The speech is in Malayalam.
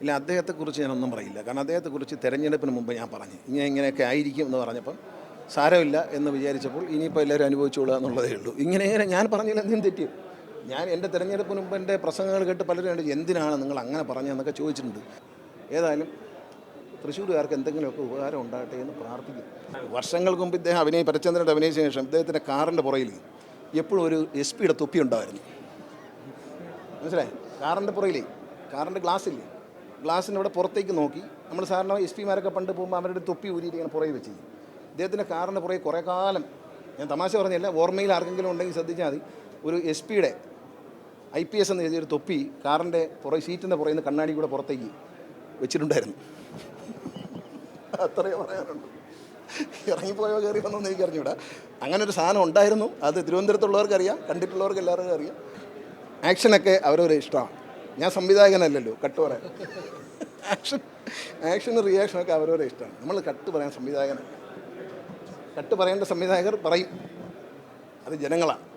ഇല്ല അദ്ദേഹത്തെക്കുറിച്ച് ഞാനൊന്നും പറയില്ല. കാരണം അദ്ദേഹത്തെക്കുറിച്ച് തിരഞ്ഞെടുപ്പിന് മുമ്പ് ഞാൻ പറഞ്ഞു. ഇങ്ങനെ ഇങ്ങനെയൊക്കെ ആയിരിക്കും എന്ന് പറഞ്ഞപ്പം സാരമില്ല എന്ന് വിചാരിച്ചപ്പോൾ ഇനിയിപ്പോൾ എല്ലാവരും അനുഭവിച്ചോളുക എന്നുള്ളതേ ഉള്ളൂ. ഇങ്ങനെ ഇങ്ങനെ ഞാൻ പറഞ്ഞില്ല എന്തും തെറ്റി. ഞാൻ എന്റെ തിരഞ്ഞെടുപ്പിന് മുമ്പ് എന്റെ പ്രസംഗങ്ങൾ കേട്ട് പലരും എന്തിനാണ് നിങ്ങൾ അങ്ങനെ പറഞ്ഞതെന്നൊക്കെ ചോദിച്ചിട്ടുണ്ട്. ഏതായാലും തൃശ്ശൂരുകാർക്ക് എന്തെങ്കിലുമൊക്കെ ഉപകാരം ഉണ്ടാകട്ടെ എന്ന് പ്രാർത്ഥിക്കും വർഷങ്ങൾക്ക് മുമ്പ് ഇദ്ദേഹം അഭിനയ പരചന്ദ്രന്റെ അഭിനയിച്ച ശേഷം ഇദ്ദേഹത്തിന്റെ കാറിന്റെ പുറയിൽ എപ്പോഴും ഒരു എസ് പിയുടെ തൊപ്പി ഉണ്ടായിരുന്നു. മനസ്സിലായി? കാറിന്റെ പുറയിലേ കാറിന്റെ ഗ്ലാസ്സില്ലേ? ഗ്ലാസ്സിന്റെ ഇവിടെ പുറത്തേക്ക് നോക്കി. നമ്മൾ സാധാരണ എസ് പിമാരൊക്കെ പണ്ട് പോകുമ്പോൾ അവരുടെ തൊപ്പി ഊരിയിട്ട് ഇങ്ങനെ പുറകെ വെച്ച് ഇദ്ദേഹത്തിന്റെ കാറിന്റെ പുറകെ കുറേ കാലം ഞാൻ തമാശ പറഞ്ഞില്ല ഓർമ്മയിൽ ആർക്കെങ്കിലും ഉണ്ടെങ്കിൽ ശ്രദ്ധിച്ചാൽ മതി. ഒരു എസ് പിയുടെ ഐ പി എസ് എന്ന് എഴുതിയൊരു തൊപ്പി കാറിന്റെ പുറകെ സീറ്റിന്റെ പുറകിൽ നിന്ന് കണ്ണാടി കൂടെ പുറത്തേക്ക് വെച്ചിട്ടുണ്ടായിരുന്നു. അത്രയേ പറയാറുണ്ട് ഇറങ്ങിപ്പോയോ കയറി വന്നോ എനിക്ക് അറിഞ്ഞൂടാ. അങ്ങനെ ഒരു സാധനം ഉണ്ടായിരുന്നു. അത് തിരുവനന്തപുരത്തുള്ളവർക്ക് അറിയാം. കണ്ടിട്ടുള്ളവർക്ക് എല്ലാവർക്കും അറിയാം ആക്ഷനൊക്കെ അവരൊരു ഇഷ്ടമാണ്. ഞാൻ സംവിധായകനല്ലല്ലോ കട്ട് പറയാൻ. ആക്ഷൻ ആക്ഷനും റിയാക്ഷനൊക്കെ അവരവരെ ഇഷ്ടമാണ്. നമ്മൾ കട്ട് പറയാൻ സംവിധായകനല്ല. കട്ട് പറയേണ്ട സംവിധായകർ പറയും. അത് ജനങ്ങളാണ്.